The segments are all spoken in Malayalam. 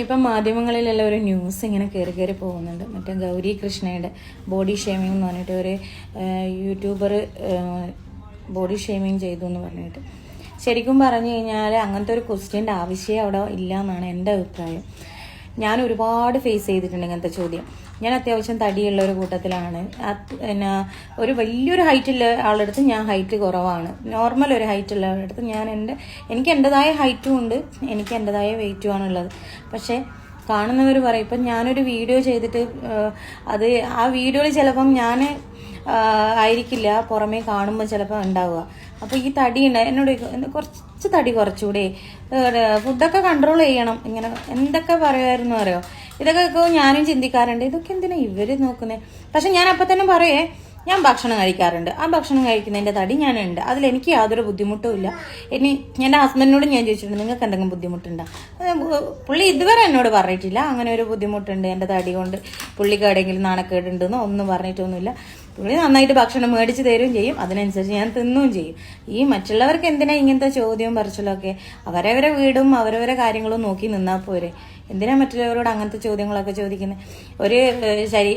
ഇപ്പം മാധ്യമങ്ങളിലെല്ലാം ഒരു ന്യൂസ് ഇങ്ങനെ കയറി കയറി പോകുന്നുണ്ട്. മറ്റേ ഗൗരി കൃഷ്ണയുടെ ബോഡി ഷേമിംഗ് എന്ന് പറഞ്ഞിട്ട് ഒരു യൂട്യൂബർ ബോഡി ഷേമിംഗ് ചെയ്തു എന്ന് പറഞ്ഞിട്ട്. ശരിക്കും പറഞ്ഞു കഴിഞ്ഞാൽ അങ്ങനത്തെ ഒരു ക്വസ്റ്റ്യന്റെ ആവശ്യം അവിടെ ഇല്ല എന്നാണ് എന്റെ അഭിപ്രായം. ഞാൻ ഒരുപാട് ഫേസ് ചെയ്തിട്ടുണ്ട് ഇങ്ങനത്തെ ചോദ്യം. ഞാൻ അത്യാവശ്യം തടിയുള്ള ഒരു കൂട്ടത്തിലാണ്. പിന്നെ ഒരു വലിയൊരു ഹൈറ്റുള്ള ആളെടുത്ത് ഞാൻ ഹൈറ്റ് കുറവാണ്. നോർമൽ ഒരു ഹൈറ്റ് ഉള്ള ആളുടെ അടുത്ത് ഞാൻ എന്റെ എനിക്ക് എന്റെതായ ഹൈറ്റും ഉണ്ട്. എനിക്ക് എന്റെതായ വെയിറ്റും ആണുള്ളത്. പക്ഷേ കാണുന്നവർ പറയും ഇപ്പം ഞാനൊരു വീഡിയോ ചെയ്തിട്ട് അത് ആ വീഡിയോയിൽ ചിലപ്പം ഞാൻ ആയിരിക്കില്ല. പുറമേ കാണുമ്പോൾ ചിലപ്പോൾ ഉണ്ടാവുക. അപ്പോൾ ഈ തടി ഉണ്ട് എന്നോട് കുറച്ച് തടി കുറച്ചുകൂടെ ഫുഡൊക്കെ കൺട്രോൾ ചെയ്യണം. ഇങ്ങനെ എന്തൊക്കെ പറയുമായിരുന്നു അറിയോ? ഇതൊക്കെ ഞാനും ചിന്തിക്കാറുണ്ട്. ഇതൊക്കെ എന്തിനാ ഇവർ നോക്കുന്നത് പക്ഷെ ഞാൻ അപ്പം തന്നെ പറയേ ഞാൻ ഭക്ഷണം കഴിക്കാറുണ്ട്. ആ ഭക്ഷണം കഴിക്കുന്നതിന്റെ തടി ഞാനുണ്ട്. അതിൽ എനിക്ക് യാതൊരു ബുദ്ധിമുട്ടും ഇല്ല. ഇനി എന്റെ ഹസ്ബൻഡിനോട് ഞാൻ ചോദിച്ചിട്ടുണ്ട് നിങ്ങൾക്ക് എന്തെങ്കിലും ബുദ്ധിമുട്ടുണ്ടോ? പുള്ളി ഇതുവരെ എന്നോട് പറഞ്ഞിട്ടില്ല. അങ്ങനെ ഒരു ബുദ്ധിമുട്ടുണ്ട് എന്റെ തടി കൊണ്ട്. പുള്ളിക്ക് എവിടെയെങ്കിലും നാണക്കേടുണ്ടെന്നോ ഒന്നും പറഞ്ഞിട്ടൊന്നുമില്ല. പുള്ളി നന്നായിട്ട് ഭക്ഷണം മേടിച്ച് തരുകയും ചെയ്യും. അതിനനുസരിച്ച് ഞാൻ തിന്നുകയും ചെയ്യും. ഈ മറ്റുള്ളവർക്ക് എന്തിനാ ഇങ്ങനത്തെ ചോദ്യവും പറച്ചിലൊക്കെ? അവരവരെ വീടും അവരവരെ കാര്യങ്ങളും നോക്കി നിന്നാൽ പോരെ? എന്തിനാ മറ്റുള്ളവരോട് അങ്ങനത്തെ ചോദ്യങ്ങളൊക്കെ ചോദിക്കുന്നത് ഒരു ശരീ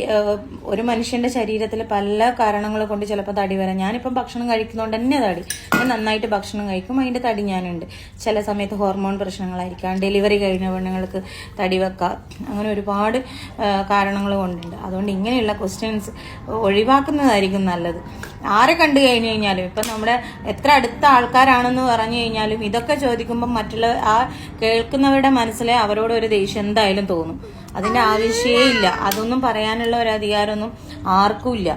ഒരു മനുഷ്യന്റെ ശരീരത്തിൽ പല കാരണങ്ങൾ കൊണ്ട് ചിലപ്പോൾ തടി വരാം. ഞാനിപ്പം ഭക്ഷണം കഴിക്കുന്നതുകൊണ്ട് തന്നെ തടി. ഞാൻ നന്നായിട്ട് ഭക്ഷണം കഴിക്കും അതിന്റെ തടി ഞാനുണ്ട്. ചില സമയത്ത് ഹോർമോൺ പ്രശ്നങ്ങളായിരിക്കാം ഡെലിവറി കഴിഞ്ഞ പെണ്ണുങ്ങൾക്ക് തടി വെക്കാം. അങ്ങനെ ഒരുപാട് കാരണങ്ങൾ കൊണ്ടുണ്ട്. അതുകൊണ്ട് ഇങ്ങനെയുള്ള ക്വസ്റ്റ്യൻസ് ഒഴിവാക്കുന്നതായിരിക്കും നല്ലത്. ആരെ കണ്ടു കഴിഞ്ഞു കഴിഞ്ഞാലും ഇപ്പം നമ്മുടെ എത്ര അടുത്ത ആൾക്കാരാണെന്ന് പറഞ്ഞു കഴിഞ്ഞാലും ഇതൊക്കെ ചോദിക്കുമ്പോൾ മറ്റുള്ള ആ കേൾക്കുന്നവരുടെ മനസ്സിലെ അവരോട് ഒരു ദേഷ്യം എന്തായാലും തോന്നും. അതിന്റെ ആവശ്യമേ ഇല്ല. അതൊന്നും പറയാനുള്ള ഒരു അധികാരമൊന്നും ആർക്കുമില്ല.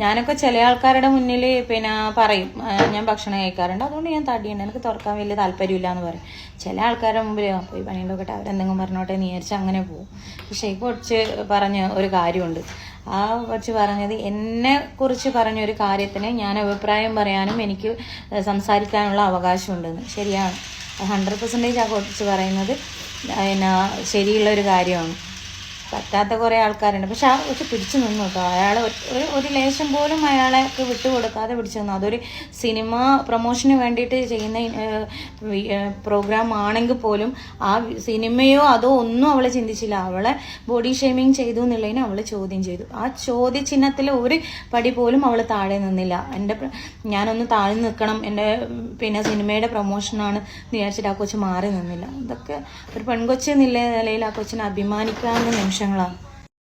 ഞാനൊക്കെ ചില ആൾക്കാരുടെ മുന്നിൽ പിന്നെ പറയും ഞാൻ ഭക്ഷണം കഴിക്കാറുണ്ട്. അതുകൊണ്ട് ഞാൻ തടിയുണ്ട്. എനിക്ക് തുറക്കാൻ വലിയ താല്പര്യമില്ല എന്ന് പറയും. ചില ആൾക്കാരുടെ മുമ്പിൽ "ആ, പോയി പണിയുണ്ടോട്ടെ അവരെന്തെങ്കിലും പറഞ്ഞോട്ടെ നേരിച്ച് അങ്ങനെ പോകും. പക്ഷേ ഇപ്പോൾ കുറച്ച് പറഞ്ഞ ഒരു കാര്യമുണ്ട്. ആ കുറച്ച് പറഞ്ഞത് എന്നെ കുറിച്ച് പറഞ്ഞ ഒരു കാര്യത്തിന് ഞാൻ അഭിപ്രായം പറയാനും എനിക്ക് സംസാരിക്കാനുള്ള അവകാശമുണ്ടെന്ന്. ശരിയാണ്. ഹൺഡ്രഡ് പെർസെന്റേജ് ആ കുറിച്ച് പറയുന്നത്. പിന്നെ ശരിയുള്ള ഒരു കാര്യമാണ്. പറ്റാത്ത കുറേ ആൾക്കാരുണ്ട്. പക്ഷെ ആ പക്ഷെ പിടിച്ചു നിന്നു കേട്ടോ. അയാൾ ഒരു ഒരു ലേശം പോലും അയാളെ ഒക്കെ വിട്ടുകൊടുക്കാതെ പിടിച്ചു നിന്നു. അതൊരു സിനിമ പ്രൊമോഷന് വേണ്ടിയിട്ട് ചെയ്യുന്ന പ്രോഗ്രാം ആണെങ്കിൽ പോലും ആ സിനിമയോ അതോ ഒന്നും അവളെ ചിന്തിച്ചില്ല. അവളെ ബോഡി ഷേമിങ് ചെയ്തു എന്നുള്ളതിന് അവൾ ചോദ്യം ചെയ്തു. ആ ചോദ്യചിഹ്നത്തിൽ ഒരു പടി പോലും അവൾ താഴെ നിന്നില്ല. എന്റെ ഞാനൊന്ന് താഴെ നിൽക്കണം. എന്റെ പിന്നെ സിനിമയുടെ പ്രൊമോഷനാണ് വിചാരിച്ചിട്ട് ആ കൊച്ചു മാറി നിന്നില്ല. അതൊക്കെ ഒരു പെൺകൊച്ചു എന്നുള്ള നിലയിൽ ആ കൊച്ചിനെ അഭിമാനിക്കാവുന്ന 生了。